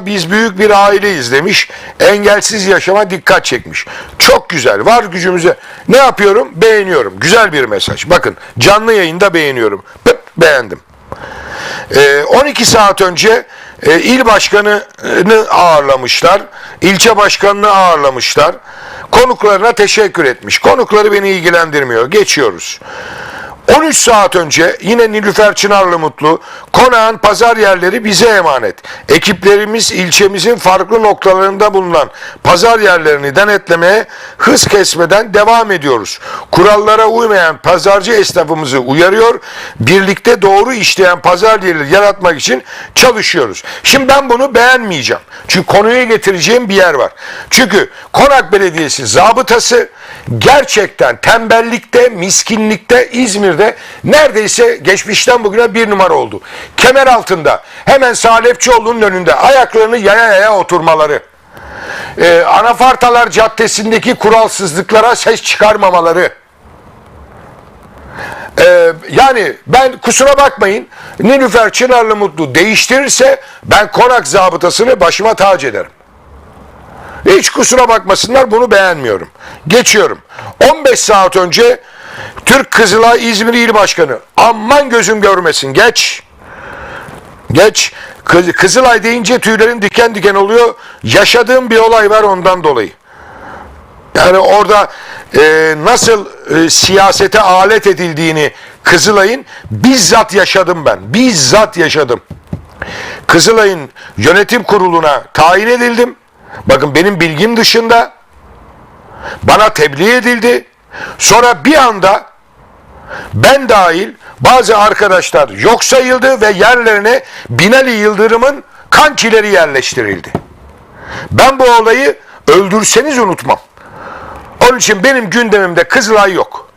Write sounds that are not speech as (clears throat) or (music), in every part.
Biz büyük bir aileyiz demiş. Engelsiz yaşama dikkat çekmiş. Çok güzel. Var gücümüze. Ne yapıyorum? Beğeniyorum. Güzel bir mesaj. Bakın canlı yayında beğeniyorum. Pıp, beğendim. Ee, 12 saat önce e, il başkanını ağırlamışlar. ilçe başkanını ağırlamışlar. Konuklarına teşekkür etmiş. Konukları beni ilgilendirmiyor. Geçiyoruz. 13 saat önce yine Nilüfer Çınarlı Mutlu, konağın pazar yerleri bize emanet. Ekiplerimiz ilçemizin farklı noktalarında bulunan pazar yerlerini denetlemeye hız kesmeden devam ediyoruz. Kurallara uymayan pazarcı esnafımızı uyarıyor, birlikte doğru işleyen pazar yerleri yaratmak için çalışıyoruz. Şimdi ben bunu beğenmeyeceğim. Çünkü konuya getireceğim bir yer var. Çünkü Konak Belediyesi zabıtası gerçekten tembellikte, miskinlikte, İzmir'de neredeyse geçmişten bugüne bir numara oldu. Kemer altında hemen Salepçioğlu'nun önünde ayaklarını yaya yaya oturmaları. Ee, Anafartalar Caddesi'ndeki kuralsızlıklara ses çıkarmamaları. Ee, yani ben kusura bakmayın Nilüfer Çınarlı Mutlu değiştirirse ben konak zabıtasını başıma tac ederim. Hiç kusura bakmasınlar bunu beğenmiyorum. Geçiyorum. 15 saat önce Türk Kızılay İzmir İl Başkanı aman gözüm görmesin geç. Geç. Kız- Kızılay deyince tüylerin diken diken oluyor. Yaşadığım bir olay var ondan dolayı. Yani orada e, nasıl e, siyasete alet edildiğini Kızılay'ın bizzat yaşadım ben. Bizzat yaşadım. Kızılay'ın yönetim kuruluna tayin edildim. Bakın benim bilgim dışında bana tebliğ edildi. Sonra bir anda ben dahil bazı arkadaşlar yok sayıldı ve yerlerine Binali Yıldırım'ın kankileri yerleştirildi. Ben bu olayı öldürseniz unutmam. Onun için benim gündemimde Kızılay yok.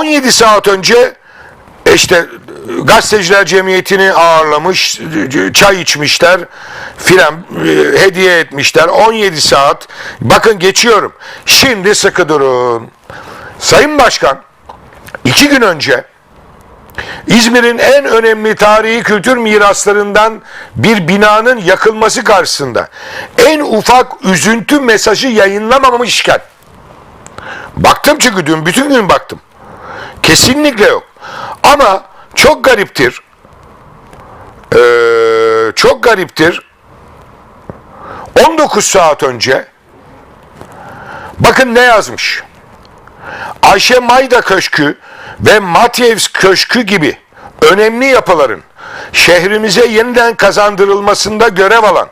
17 saat önce işte gazeteciler cemiyetini ağırlamış, çay içmişler filan e, hediye etmişler. 17 saat. Bakın geçiyorum. Şimdi sıkı durun. Sayın Başkan iki gün önce İzmir'in en önemli tarihi kültür miraslarından bir binanın yakılması karşısında en ufak üzüntü mesajı yayınlamamışken baktım çünkü dün bütün gün baktım. Kesinlikle yok. Ama çok gariptir. Ee, çok gariptir. 19 saat önce bakın ne yazmış. Ayşe Mayda Köşkü ve Matyevs Köşkü gibi önemli yapıların şehrimize yeniden kazandırılmasında görev alan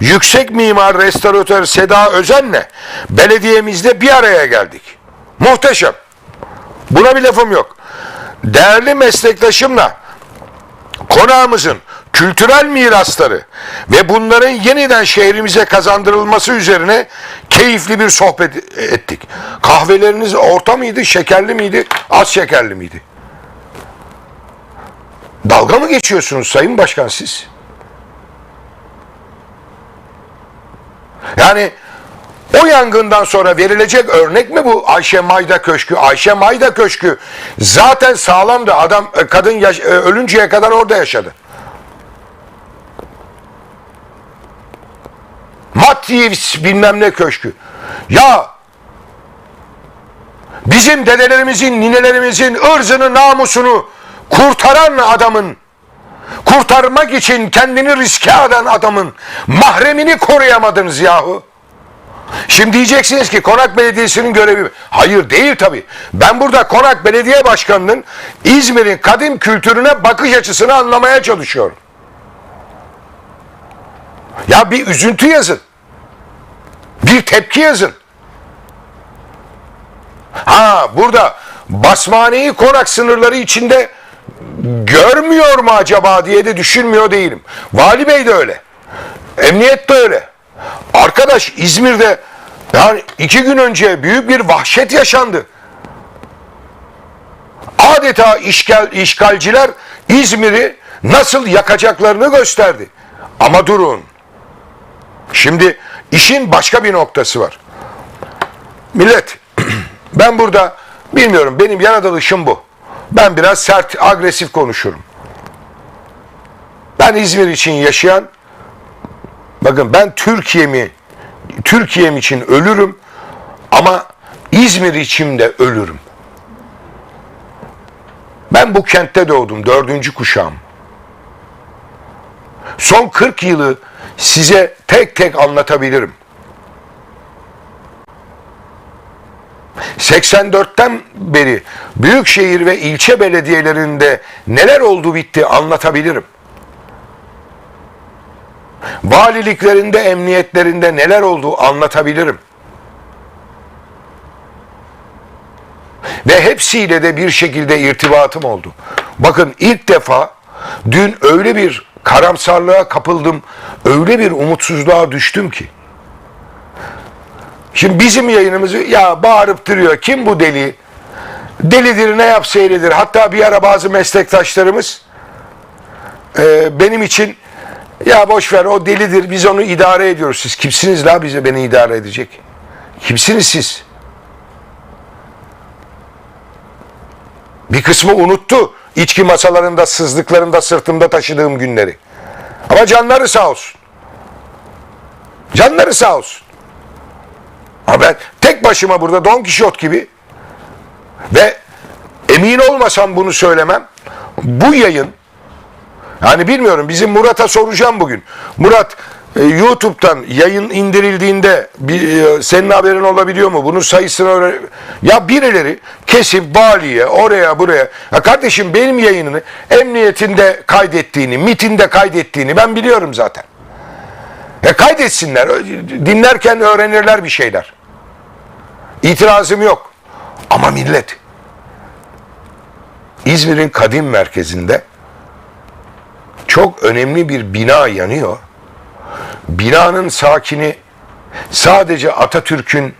yüksek mimar restoratör Seda Özen'le belediyemizde bir araya geldik. Muhteşem. Buna bir lafım yok. Değerli meslektaşımla konağımızın kültürel mirasları ve bunların yeniden şehrimize kazandırılması üzerine keyifli bir sohbet ettik. Kahveleriniz orta mıydı, şekerli miydi, az şekerli miydi? Dalga mı geçiyorsunuz Sayın Başkan siz? Yani o yangından sonra verilecek örnek mi bu Ayşe Mayda Köşkü? Ayşe Mayda Köşkü zaten sağlamdı. Adam e, kadın yaş- e, ölünceye kadar orada yaşadı. Matyevs bilmem ne köşkü. Ya bizim dedelerimizin, ninelerimizin ırzını, namusunu kurtaran adamın kurtarmak için kendini riske atan adamın mahremini koruyamadınız yahu. Şimdi diyeceksiniz ki Konak Belediyesi'nin görevi. Hayır değil tabi. Ben burada Konak Belediye Başkanı'nın İzmir'in kadim kültürüne bakış açısını anlamaya çalışıyorum. Ya bir üzüntü yazın. Bir tepki yazın. Ha burada Basmane'yi konak sınırları içinde görmüyor mu acaba diye de düşünmüyor değilim. Vali Bey de öyle. Emniyet de öyle. Arkadaş İzmir'de yani iki gün önce büyük bir vahşet yaşandı. Adeta işgal, işgalciler İzmir'i nasıl yakacaklarını gösterdi. Ama durun. Şimdi işin başka bir noktası var. Millet (clears throat) ben burada bilmiyorum benim yaratılışım bu. Ben biraz sert, agresif konuşurum. Ben İzmir için yaşayan Bakın ben Türkiye'mi Türkiye'm için ölürüm ama İzmir için de ölürüm. Ben bu kentte doğdum. Dördüncü kuşağım. Son 40 yılı size tek tek anlatabilirim. 84'ten beri büyükşehir ve ilçe belediyelerinde neler oldu bitti anlatabilirim. Valiliklerinde, emniyetlerinde neler oldu anlatabilirim. Ve hepsiyle de bir şekilde irtibatım oldu. Bakın ilk defa dün öyle bir karamsarlığa kapıldım, öyle bir umutsuzluğa düştüm ki. Şimdi bizim yayınımızı ya bağırıp duruyor. Kim bu deli? Delidir ne yapsa eğridir. Hatta bir ara bazı meslektaşlarımız e, benim için ya boş ver o delidir biz onu idare ediyoruz. Siz kimsiniz la bize beni idare edecek? Kimsiniz siz? Bir kısmı unuttu içki masalarında sızdıklarında sırtımda taşıdığım günleri. Ama canları sağ olsun. Canları sağ olsun. Ama ben tek başıma burada Don Kişot gibi ve emin olmasam bunu söylemem. Bu yayın yani bilmiyorum bizim Murat'a soracağım bugün. Murat e, YouTube'dan yayın indirildiğinde bir, e, senin haberin olabiliyor mu? Bunun sayısını öğren... Ya birileri kesip valiye oraya buraya. Ya kardeşim benim yayınını emniyetinde kaydettiğini, mitinde kaydettiğini ben biliyorum zaten. E kaydetsinler. Dinlerken öğrenirler bir şeyler. İtirazım yok. Ama millet İzmir'in kadim merkezinde çok önemli bir bina yanıyor. Binanın sakini sadece Atatürk'ün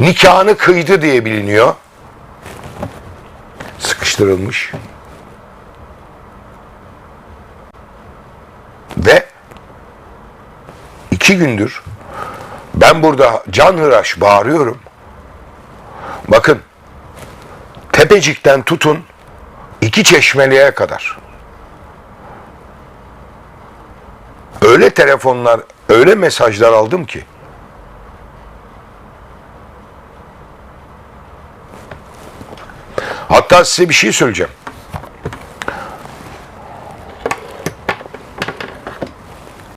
nikahını kıydı diye biliniyor. Sıkıştırılmış. Ve iki gündür ben burada canhıraş bağırıyorum. Bakın Tepecik'ten tutun iki çeşmeliğe kadar. Öyle telefonlar, öyle mesajlar aldım ki. Hatta size bir şey söyleyeceğim.